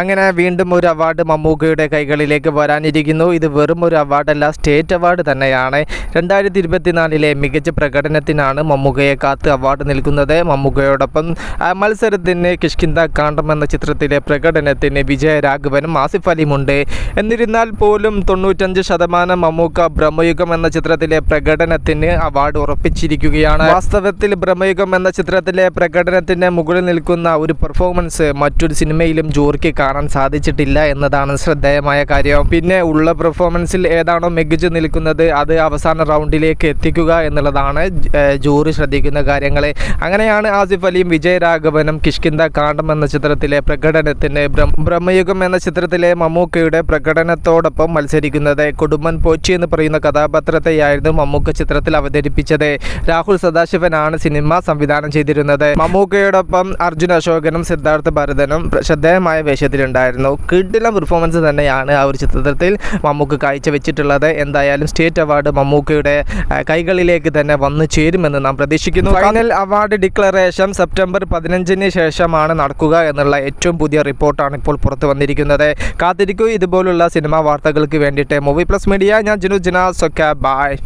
അങ്ങനെ വീണ്ടും ഒരു അവാർഡ് മമ്മൂക്കയുടെ കൈകളിലേക്ക് വരാനിരിക്കുന്നു. ഇത് വെറും ഒരു അവാർഡല്ല സ്റ്റേറ്റ് അവാർഡ് തന്നെയാണ്. രണ്ടായിരത്തി ഇരുപത്തിനാലിലെ മികച്ച പ്രകടനത്തിനാണ് മമ്മൂക്കയെ കാത്ത് അവാർഡ് നൽകുന്നത്. മമ്മൂക്കയോടൊപ്പം മത്സരത്തിന് കിഷ്കിന്ത കാണ്ടം എന്ന ചിത്രത്തിലെ പ്രകടനത്തിന് വിജയരാഘവനും ആസിഫ് അലിയുമുണ്ട്. എന്നിരുന്നാൽ പോലും തൊണ്ണൂറ്റഞ്ച് ശതമാനം മമ്മൂക്ക ബ്രഹ്മയുഗം എന്ന ചിത്രത്തിലെ പ്രകടനത്തിന് അവാർഡ് ഉറപ്പിച്ചിരിക്കുകയാണ്. വാസ്തവത്തിൽ ബ്രഹ്മയുഗം എന്ന ചിത്രത്തിലെ പ്രകടനത്തിന് മുകളിൽ നിൽക്കുന്ന ഒരു പെർഫോമൻസ് മറ്റൊരു സിനിമയിലും ജോറിക്ക് കാണാൻ സാധിച്ചിട്ടില്ല എന്നതാണ് ശ്രദ്ധേയമായ കാര്യം. പിന്നെ ഉള്ള പെർഫോമൻസിൽ ഏതാണോ മികച്ചു നിൽക്കുന്നത് അത് അവസാന റൗണ്ടിലേക്ക് എത്തിക്കുക എന്നുള്ളതാണ് ജൂറി ശ്രദ്ധിക്കുന്ന കാര്യങ്ങൾ അങ്ങനെയാണ് ആസിഫ് അലിയും വിജയരാഘവനും കിഷ്കിന്ത കാണ്ടം എന്ന ചിത്രത്തിലെ പ്രകടനത്തിന് ബ്രഹ്മയുഗം എന്ന ചിത്രത്തിലെ മമ്മൂക്കയുടെ പ്രകടനത്തോടൊപ്പം മത്സരിക്കുന്നത്. കുടുംബൻ പോച്ചി എന്ന് പറയുന്ന കഥാപാത്രത്തെയായിരുന്നു മമ്മൂക്ക ചിത്രത്തിൽ അവതരിപ്പിച്ചത്. രാഹുൽ സദാശിവനാണ് സിനിമ സംവിധാനം ചെയ്തിരുന്നത്. മമ്മൂക്കയോടൊപ്പം അർജുൻ അശോകനും സിദ്ധാർത്ഥ ഭരതനും ശ്രദ്ധേയമായ ശ്രദ്ധേയമായ വേഷത്തിലുണ്ടായിരുന്നു കിടിലം പെർഫോമൻസ് തന്നെയാണ് ആ ഒരു ചിത്രത്തിൽ മമ്മൂക്ക് കാഴ്ചവെച്ചിട്ടുള്ളത്. എന്തായാലും സ്റ്റേറ്റ് അവാർഡ് മമ്മൂക്കയുടെ കൈകളിലേക്ക് തന്നെ വന്നു ചേരുമെന്ന് നാം പ്രതീക്ഷിക്കുന്നു. ഫൈനൽ അവാർഡ് ഡിക്ലറേഷൻ സെപ്റ്റംബർ പതിനഞ്ചിന് ശേഷമാണ് നടക്കുക എന്നുള്ള ഏറ്റവും പുതിയ റിപ്പോർട്ടാണ് ഇപ്പോൾ പുറത്തു വന്നിരിക്കുന്നത്. കാത്തിരിക്കൂ ഇതുപോലുള്ള സിനിമാ വാർത്തകൾക്ക് വേണ്ടിയിട്ട് മൂവി പ്ലസ് മീഡിയ ഞാൻ ജിനു ജിനാസ് ഒക്കെ ബായ്